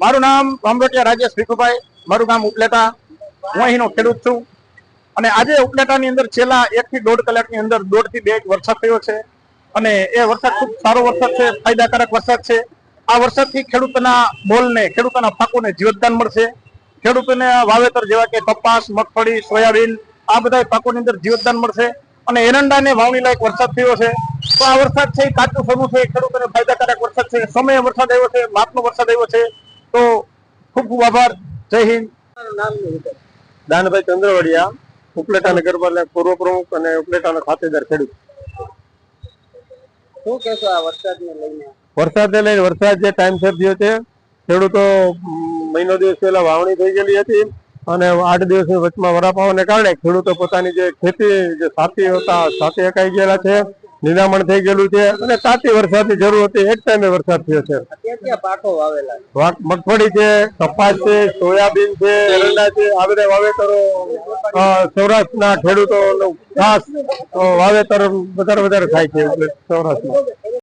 મારું નામ ભામરોટિયા રાજેશ ભીખુભાઈ, મારું ગામ ઉપલેટા. હું અહીંનો ખેડૂત છું. અને આજે ઉપલેટાની અંદર છેલ્લા એક થી દોઢ કલાકની અંદર દોઢથી બે વરસાદ થયો છે. અને એ વરસાદ ખૂબ સારો વરસાદ છે, ફાયદાકારક વરસાદ છે. આ વરસાદથી ખેડૂતોના મોલને, ખેડૂતોના પાકોને જીવતદાન મળશે. ખેડૂતોને વાવેતર જેવા કે કપાસ, મગફળી, સોયાબીન, આ બધા પાકોની અંદર જીવતદાન મળશે. અને એરંડાને વાવણી લાયક વરસાદ થયો છે. તો આ વરસાદ છે કાચું સોનું છે ખેડૂતોને ફાયદાકારક વરસાદ છે સમયે વરસાદ આવ્યો છે માપનો વરસાદ આવ્યો છે. તો ખૂબ ખૂબ આભાર. જય હિન્દ. દાનભાઈ ચંદ્રવડિયા ઉપલેટા નગરપાલિકા પૂર્વ પ્રમુખ અને ઉપલેટાના ખાતેદાર ખેડૂત. શું કહેશો આ વરસાદને લઈને? વરસાદને લઈને વરસાદ જે ટાઈમસર થયો છે ખેડૂતો મહિનો દિવસ પહેલા વાવણી થઈ ગયેલી હતી અને આઠ દિવસની વચમાં વરાપાવાને કારણે ખેડૂતો પોતાની જે ખેતી જે સાથી હતા સાથી અકાઈ ગયેલા છે. નિરામણ થઈ ગયેલું છે અને તાતી વરસાદની જરૂર હતી એક ટાઈમે વરસાદ થયો છે. મગફળી છે કપાસ છે સોયાબીન છે એરંડા છે આ બધા વાવેતરો સૌરાષ્ટ્રના ખેડૂતો ખાસ વાવેતર વધારે વધારે થાય છે એટલે સૌરાષ્ટ્રમાં.